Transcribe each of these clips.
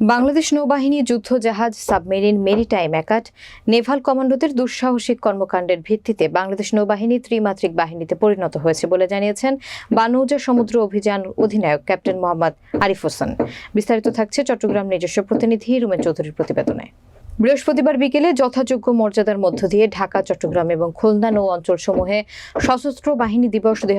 বাংলাদেশ নৌবাহিনী যুদ্ধ জাহাজ সাবমেরিন মেরিটাইম একাট নেভাল কমান্ডোদের দুঃসাহসিক কর্মকাণ্ডের ভিত্তিতে বাংলাদেশ নৌবাহিনী ত্রিমাত্রিক বাহিনীতে পরিণত হয়েছে বলে জানিয়েছেন বানৌজা সমুদ্র অভিযান অধিনায়ক ক্যাপ্টেন মোহাম্মদ আরিফ হোসেন। বিস্তারিত থাকছে চট্টগ্রাম নিজস্ব প্রতিনিধি রুমেন চৌধুরীর প্রতিবেদনে। বৃহস্পতিবার বিকেলে যথাযোগ্য মর্যাদার মধ্য দিয়ে ঢাকা, চট্টগ্রাম এবং খুলনা নৌ অঞ্চলসমূহে সশস্ত্র বাহিনী দিবস দুই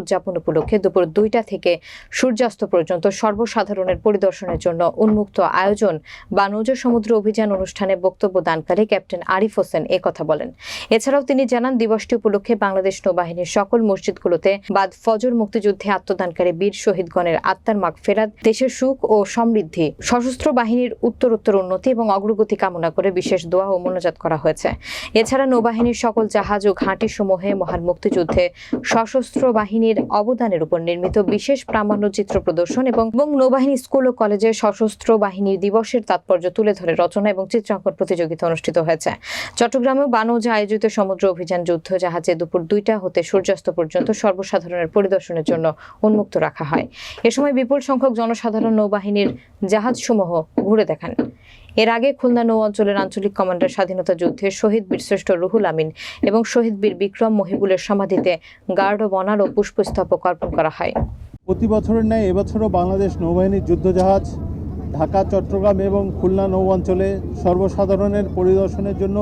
উদযাপন উপলক্ষে দুপুর দুইটা থেকে সূর্যাস্ত পর্যন্ত সর্বসাধারণের পরিদর্শনের জন্য উন্মুক্ত আয়োজন বানৌজা সমুদ্র অভিযান অনুষ্ঠানে বক্তব্য দানকালে ক্যাপ্টেন আরিফ হোসেন কথা বলেন। এছাড়াও তিনি জানান, দিবসটি উপলক্ষে বাংলাদেশ নৌবাহিনীর সকল মসজিদগুলোতে বাদ ফজর মুক্তিযুদ্ধে আত্মদানকারী বীর শহীদগণের আত্মার মাগ ফেরাত দেশের সুখ ও সমৃদ্ধি, সশস্ত্র বাহিনীর উত্তরোত্তর উন্নতি এবং অগ্রগতি কামনা করে বিশেষ দোয়া ও মনোজাত করা হয়েছে। এছাড়া নৌবাহিনীর সকল জাহাজ ও ঘাঁটি সমূহে মহান মুক্তিযুদ্ধে সশস্ত্র বাহিনীর অবদানের উপর নির্মিত বিশেষ প্রামাণ্যচিত্র প্রদর্শন এবং নৌবাহিনী স্কুল ও কলেজে সশস্ত্র বাহিনী দিবসের তাৎপর্য তুলে ধরে রচনা এবং চিত্রাঙ্কন প্রতিযোগিতা অনুষ্ঠিত হয়েছে। চট্টগ্রামেও বানৌজা আয়োজিত সমুদ্র অভিযান যুদ্ধ জাহাজে দুপুর দুইটা হতে সূর্যাস্ত পর্যন্ত সর্বসাধারণের পরিদর্শনের জন্য উন্মুক্ত রাখা হয়। এ সময় বিপুল সংখ্যক জনসাধারণ নৌবাহিনীর জাহাজসমূহ ঘুরে দেখান। এর আগে খুলনা নৌ অঞ্চলের আঞ্চলিক কমান্ডার স্বাধীনতা যুদ্ধে শহীদ বীরশ্রেষ্ঠ রুহুল আমিন এবং শহীদ বীর বিক্রম মহিবুলের সমাধিতে গার্ড ও ও পুষ্পস্তবক অর্পণ করা হয়। প্রতি বছরের ন্যায় এবছরও বাংলাদেশ নৌবাহিনীর যুদ্ধজাহাজ ঢাকা, চট্টগ্রাম এবং খুলনা নৌ অঞ্চলে সর্বসাধারণের পরিদর্শনের জন্য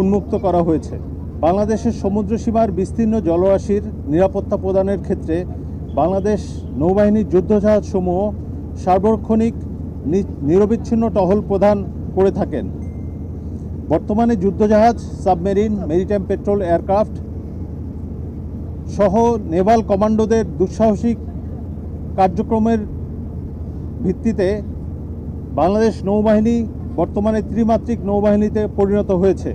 উন্মুক্ত করা হয়েছে। বাংলাদেশের সমুদ্র সীমার বিস্তীর্ণ জলরাশির নিরাপত্তা প্রদানের ক্ষেত্রে বাংলাদেশ নৌবাহিনীর যুদ্ধজাহাজসমূহ সার্বক্ষণিক নিরবিচ্ছিন্ন টহল প্রদান করে থাকেন। বর্তমানে যুদ্ধজাহাজ, সাবমেরিন, মেরিটাইম পেট্রোল, এয়ারক্রাফট সহ নেভাল কমান্ডোদের দুঃসাহসিক কার্যক্রমের ভিত্তিতে বাংলাদেশ নৌবাহিনী বর্তমানে ত্রিমাত্রিক নৌবাহিনীতে পরিণত হয়েছে।